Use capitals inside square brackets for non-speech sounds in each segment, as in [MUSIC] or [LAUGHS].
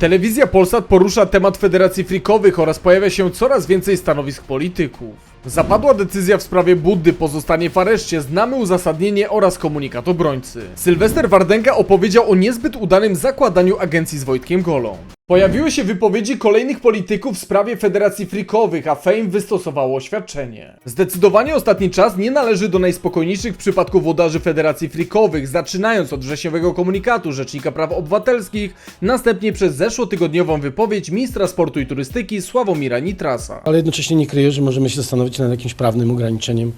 Telewizja Polsat porusza temat federacji frikowych oraz pojawia się coraz więcej stanowisk polityków. Zapadła decyzja w sprawie Buddy pozostanie w areszcie, znamy uzasadnienie oraz komunikat obrońcy. Sylwester Wardenga opowiedział o niezbyt udanym zakładaniu agencji z Wojtkiem Golą. Pojawiły się wypowiedzi kolejnych polityków w sprawie federacji frikowych, a Fame wystosowało oświadczenie. Zdecydowanie ostatni czas nie należy do najspokojniejszych w przypadku włodarzy federacji frikowych, zaczynając od wrześniowego komunikatu Rzecznika Praw Obywatelskich, następnie przez zeszłotygodniową wypowiedź ministra sportu i turystyki Sławomira Nitrasa. ale jednocześnie nie kryję, że możemy się zastanowić nad jakimś prawnym ograniczeniem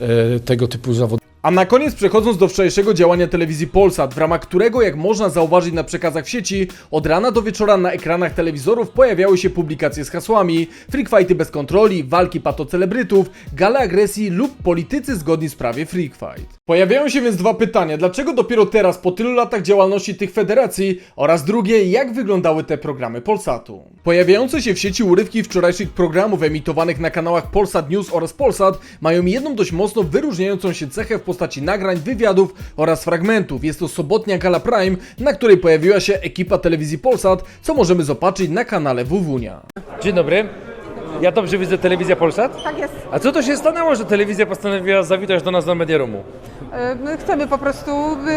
e, tego typu zawodów. A na koniec przechodząc do wczorajszego działania telewizji Polsat, w ramach którego, jak można zauważyć na przekazach w sieci, od rana do wieczora na ekranach telewizorów pojawiały się publikacje z hasłami freakfighty bez kontroli, walki patocelebrytów, gale agresji lub politycy zgodni w sprawie freakfight. Pojawiają się więc dwa pytania, dlaczego dopiero teraz, po tylu latach działalności tych federacji oraz drugie, jak wyglądały te programy Polsatu. Pojawiające się w sieci urywki wczorajszych programów emitowanych na kanałach Polsat News oraz Polsat mają jedną dość mocno wyróżniającą się cechę w postaci nagrań, wywiadów oraz fragmentów. Jest to sobotnia gala Prime, na której pojawiła się ekipa telewizji Polsat, co możemy zobaczyć na kanale WWnia. Dzień dobry. Ja dobrze widzę telewizja Polsat? Tak jest. A co to się stanęło, że telewizja postanowiła zawitać do nas do Media Roomu? E, My chcemy po prostu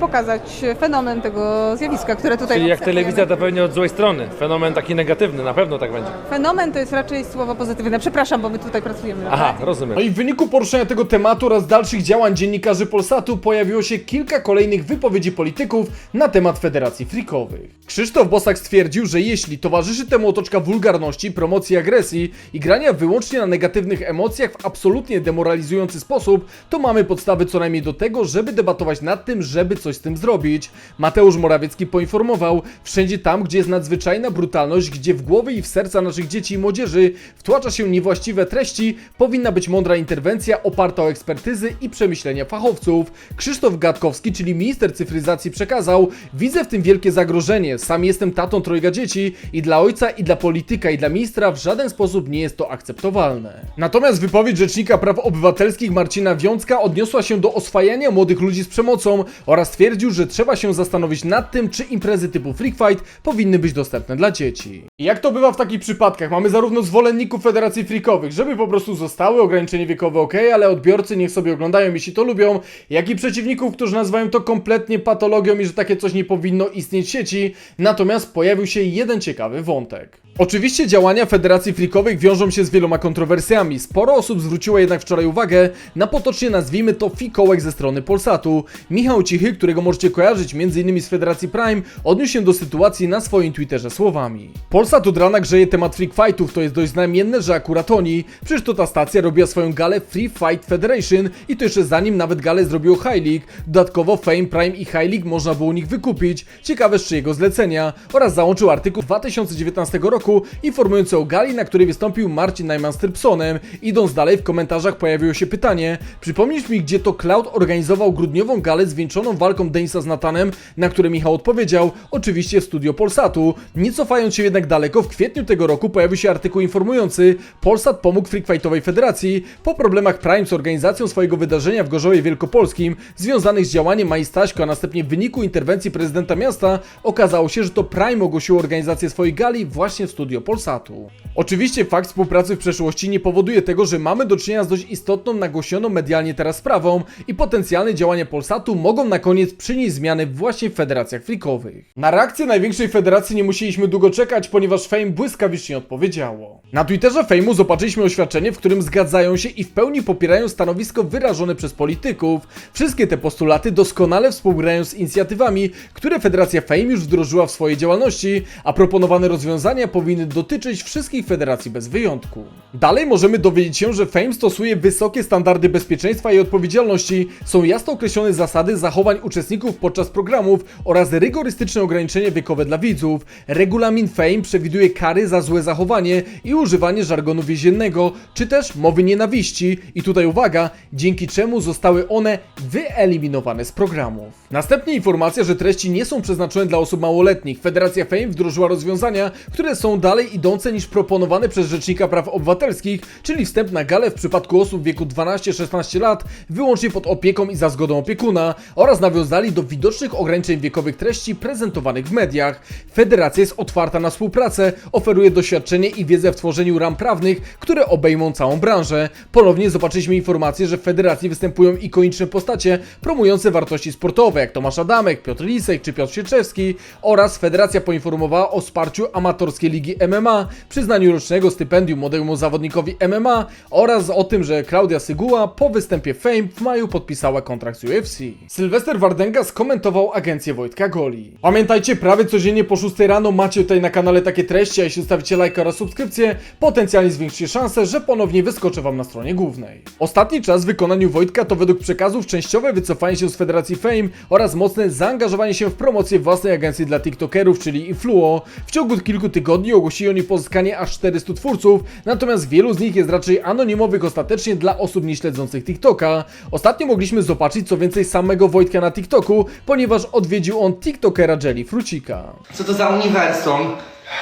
pokazać fenomen tego zjawiska, które tutaj Czyli jak telewizja to pewnie od złej strony. Fenomen taki negatywny, na pewno tak będzie. Fenomen to jest raczej słowo pozytywne. Przepraszam, bo my tutaj pracujemy. Aha, rozumiem. No i w wyniku poruszenia tego tematu oraz dalszych działań dziennikarzy Polsatu pojawiło się kilka kolejnych wypowiedzi polityków na temat federacji frikowych. Krzysztof Bosak stwierdził, że jeśli towarzyszy temu otoczka wulgarności, promocji agresji i grania wyłącznie na negatywnych emocjach w absolutnie demoralizujący sposób, to mamy podstawy co najmniej do tego, żeby debatować nad tym, żeby coś z tym zrobić. Mateusz Morawiecki poinformował, wszędzie tam, gdzie jest nadzwyczajna brutalność, gdzie w głowy i w serca naszych dzieci i młodzieży wtłacza się niewłaściwe treści, powinna być mądra interwencja oparta o ekspertyzy i przemyślenia fachowców. Krzysztof Gatkowski, czyli minister cyfryzacji przekazał, widzę w tym wielkie zagrożenie, sam jestem tatą trojga dzieci i dla ojca i dla polityka i dla ministra w żaden sposób nie jest to akceptowalne. Natomiast wypowiedź Rzecznika Praw Obywatelskich Marcina Wiącka odniosła się do oswajania młodych ludzi z przemocą oraz stwierdził, że trzeba się zastanowić nad tym, czy imprezy typu Freak Fight powinny być dostępne dla dzieci. Jak to bywa w takich przypadkach? Mamy zarówno zwolenników Federacji Freakowych, żeby po prostu zostały, ograniczenie wiekowe ok, ale odbiorcy niech sobie oglądają, jeśli to lubią, jak i przeciwników, którzy nazywają to kompletnie patologią i że takie coś nie powinno istnieć w sieci. Natomiast pojawił się jeden ciekawy wątek. Oczywiście działania Federacji Freakowych wiążą się z wieloma kontrowersjami. Sporo osób zwróciło jednak wczoraj uwagę na potocznie nazwijmy to fikołek ze strony Polsatu. Michał Cichy, którego możecie kojarzyć m.in. z Federacji Prime, odniósł się do sytuacji na swoim Twitterze słowami. Polsat od rana grzeje temat freak fightów, to jest dość znamienne, że akurat oni. Przecież to ta stacja robiła swoją galę Free Fight Federation i to jeszcze zanim nawet galę zrobiło High League. Dodatkowo Fame, Prime i High League można było u nich wykupić. Ciekawe z czyjego zlecenia. Oraz załączył artykuł z 2019 roku informujący o gali, na której wystąpił Marcin Najman z Trypsonem. Idąc dalej w komentarzach pojawiło się pytanie, przypomnisz mi gdzie to Cloud organizował grudniową galę zwieńczoną walką Denisa z Natanem, na które Michał odpowiedział, oczywiście w studio Polsatu. Nie cofając się jednak daleko, w kwietniu tego roku pojawił się artykuł informujący Polsat pomógł Freakfightowej Federacji po problemach Prime z organizacją swojego wydarzenia w Gorzowie Wielkopolskim związanych z działaniem Mai a następnie w wyniku interwencji prezydenta miasta okazało się, że to Prime ogłosiło organizację swojej gali właśnie w studio Polsatu. Oczywiście fakt współpracy w przeszłości nie powoduje tego, że mamy do czynienia z dość istotną, nagłośnioną medialnie teraz sprawą i potencjalne działania Polsatu mogą na koniec przynieść zmiany właśnie w federacjach freakowych. Na reakcję największej federacji nie musieliśmy długo czekać, ponieważ Fame błyskawicznie odpowiedziało. Na Twitterze Fame'u zobaczyliśmy oświadczenie, w którym zgadzają się i w pełni popierają stanowisko wyrażone przez polityków. Wszystkie te postulaty doskonale współgrają z inicjatywami, które Federacja Fame już wdrożyła w swojej działalności, a proponowane rozwiązania powinny dotyczyć wszystkich federacji bez wyjątku. Dalej możemy dowiedzieć się, że Fame stosuje wysokie standardy bezpieczeństwa i odpowiedzialności, są jasno określone zasady zachowań uczestników podczas programów oraz rygorystyczne ograniczenia wiekowe dla widzów. Regulamin Fame przewiduje kary za złe zachowanie i używanie żargonu więziennego, czy też mowy nienawiści i tutaj uwaga, dzięki czemu zostały one wyeliminowane z programów. Następnie informacja, że treści nie są przeznaczone dla osób małoletnich. Federacja Fame wdrożyła rozwiązania, które są dalej idące niż proponowane przez Rzecznika Praw Obywatelskich, czyli wstęp na galę w przypadku osób w wieku 12-16 lat, wyłącznie pod opieką i za zgodą opiekuna, oraz nawiązali do widocznych ograniczeń wiekowych treści prezentowanych w mediach. Federacja jest otwarta na współpracę, oferuje doświadczenie i wiedzę w tworzeniu ram prawnych, które obejmą całą branżę. Ponownie zobaczyliśmy informację, że w federacji występują ikoniczne postacie promujące wartości sportowe, jak Tomasz Adamek, Piotr Lisek czy Piotr Sieczewski oraz federacja poinformowała o wsparciu amatorskiej ligi MMA, przyznaniu rocznego stypendium młodemu zawodnikowi MMA oraz o tym, że Klaudia Syguła po występie Fame w maju podpisała kontrakt z UFC. Sylwester Wardenga skomentował agencję Wojtka Goli. Pamiętajcie, prawie codziennie po 6 rano macie tutaj na kanale takie treści, a jeśli zostawicie lajka oraz subskrypcję, potencjalnie zwiększycie szanse, że ponownie wyskoczę wam na stronie głównej. Ostatni czas w wykonaniu Wojtka to według przekazów częściowe wycofanie się z Federacji Fame oraz mocne zaangażowanie się w promocję własnej agencji dla TikTokerów, czyli Influo. W ciągu kilku tygodni ogłosili oni pozyskanie aż 400 twórców, natomiast wielu z nich jest raczej anonimowych ostatecznie dla osób nieśledzących TikToka. Ostatnio mogliśmy zobaczyć co więcej samego Wojtka na TikToku, ponieważ odwiedził on TikTokera Jelly Frucika. Co to za uniwersum?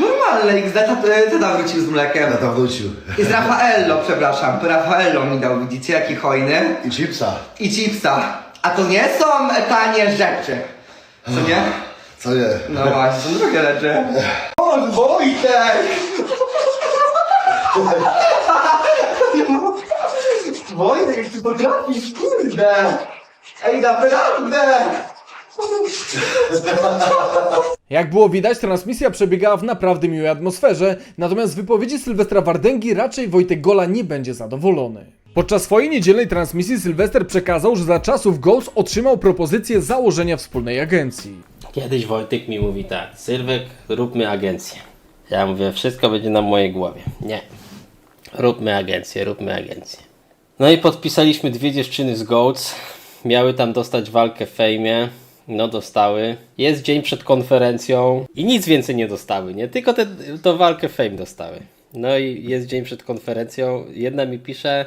Normalne, XD tata, tata wrócił z mlekiem. Tata wrócił. I z Raffaello, przepraszam, Raffaello mi dał, widzicie jaki hojny? I chipsa. I chipsa. A to nie są tanie rzeczy. Co nie? Co nie? No właśnie, są drogie rzeczy. O, Wojtek! Wojtek, jak ty potrafisz, kurde! Ej, naprawdę! Jak było widać, transmisja przebiegała w naprawdę miłej atmosferze, natomiast z wypowiedzi Sylwestra Wardęgi raczej Wojtek Gola nie będzie zadowolony. Podczas swojej niedzielnej transmisji Sylwester przekazał, że za czasów Ghost otrzymał propozycję założenia wspólnej agencji. Kiedyś Wojtek mi mówi tak, Sylwek, róbmy agencję. Ja mówię, wszystko będzie na mojej głowie. Nie. Róbmy agencję, róbmy agencję. No i podpisaliśmy dwie dziewczyny z Goats. Miały tam dostać walkę w fejmie. No dostały. Jest dzień przed konferencją i nic więcej nie dostały, nie? Tylko tę walkę fame dostały. No i jest dzień przed konferencją. Jedna mi pisze,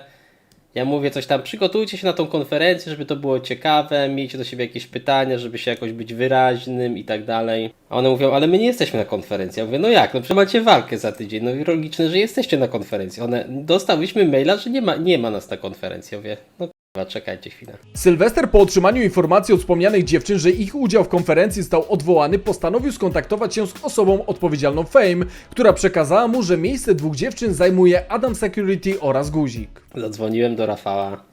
ja mówię coś tam, przygotujcie się na tą konferencję, żeby to było ciekawe, miejcie do siebie jakieś pytania, żeby się jakoś być wyraźnym i tak dalej. A one mówią, ale my nie jesteśmy na konferencji. Ja mówię, no jak, no przecież macie walkę za tydzień, no i logiczne, że jesteście na konferencji. One, dostałyśmy maila, że nie ma, nie ma nas na konferencji. Ja mówię, no czekajcie chwilę. Sylwester po otrzymaniu informacji od wspomnianych dziewczyn, że ich udział w konferencji został odwołany, postanowił skontaktować się z osobą odpowiedzialną Fame, która przekazała mu, że miejsce dwóch dziewczyn zajmuje Adam Security oraz Guzik. Zadzwoniłem do Rafała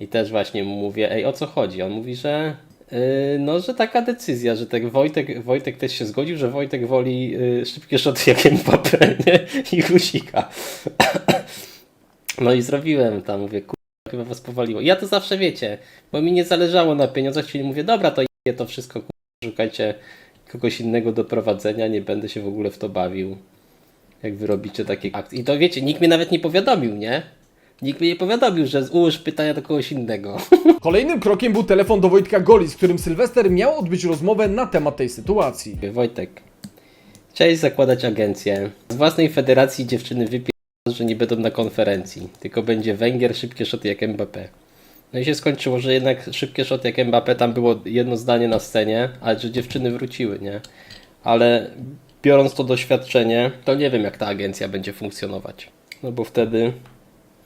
i też właśnie mu mówię, ej, o co chodzi? On mówi, że yy, no, że taka decyzja, że tak Wojtek, Wojtek też się zgodził, że Wojtek woli yy, szybkie szoty jak Mbappé i Guzika. [COUGHS] No i zrobiłem tam, mówię, chyba was powaliło. Ja to zawsze wiecie, bo mi nie zależało na pieniądzach, czyli mówię, dobra, to je to wszystko, szukajcie kogoś innego do prowadzenia, nie będę się w ogóle w to bawił. Jak wy robicie takie akcje. I to wiecie, nikt mnie nawet nie powiadomił, nie? Nikt mnie nie powiadomił, że ułóż pytania do kogoś innego. [LAUGHS] Kolejnym krokiem był telefon do Wojtka Goli, z którym Sylwester miał odbyć rozmowę na temat tej sytuacji. Wojtek, chciałeś zakładać agencję. Z własnej federacji dziewczyny wypierają, że nie będą na konferencji. Tylko będzie Węgier, szybkie szoty jak Mbappé. No i się skończyło, że jednak szybkie szoty jak Mbappé, tam było jedno zdanie na scenie, ale że dziewczyny wróciły, nie? Ale biorąc to doświadczenie, to nie wiem jak ta agencja będzie funkcjonować. No bo wtedy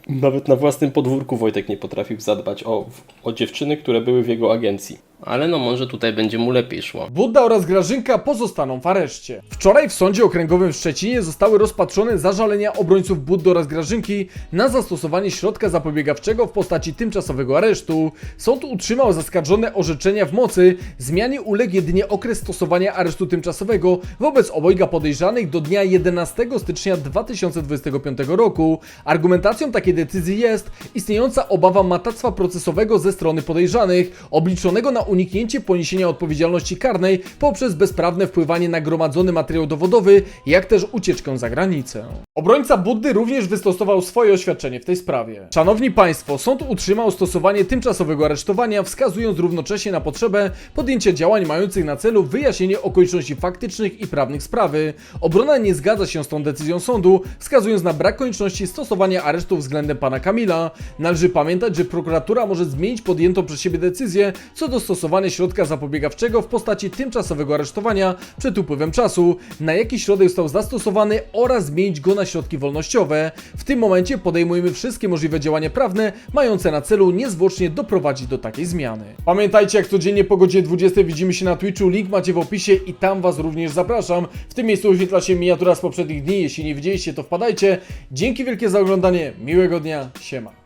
nawet na własnym podwórku Wojtek nie potrafił zadbać o, o dziewczyny, które były w jego agencji. Ale no może tutaj będzie mu lepiej szło. Budda oraz Grażynka pozostaną w areszcie. Wczoraj w Sądzie Okręgowym w Szczecinie zostały rozpatrzone zażalenia obrońców Buddy oraz Grażynki na zastosowanie środka zapobiegawczego w postaci tymczasowego aresztu. Sąd utrzymał zaskarżone orzeczenia w mocy, zmianie uległ jedynie okres stosowania aresztu tymczasowego wobec obojga podejrzanych do dnia 11 stycznia 2025 roku. Argumentacją takiej decyzji jest istniejąca obawa matactwa procesowego ze strony podejrzanych, obliczonego na uniknięcie poniesienia odpowiedzialności karnej poprzez bezprawne wpływanie na gromadzony materiał dowodowy, jak też ucieczkę za granicę. Obrońca Buddy również wystosował swoje oświadczenie w tej sprawie. Szanowni Państwo, sąd utrzymał stosowanie tymczasowego aresztowania, wskazując równocześnie na potrzebę podjęcia działań mających na celu wyjaśnienie okoliczności faktycznych i prawnych sprawy. Obrona nie zgadza się z tą decyzją sądu, wskazując na brak konieczności stosowania aresztu względem pana Kamila. Należy pamiętać, że prokuratura może zmienić podjętą przez siebie decyzję co do stosowania zastosowanie środka zapobiegawczego w postaci tymczasowego aresztowania przed upływem czasu, na jaki środek został zastosowany oraz zmienić go na środki wolnościowe. W tym momencie podejmujemy wszystkie możliwe działania prawne mające na celu niezwłocznie doprowadzić do takiej zmiany. Pamiętajcie, jak codziennie po godzinie 20 widzimy się na Twitchu, link macie w opisie i tam Was również zapraszam. W tym miejscu wyświetla się miniatura z poprzednich dni, jeśli nie widzieliście to wpadajcie. Dzięki wielkie za oglądanie, miłego dnia, siema.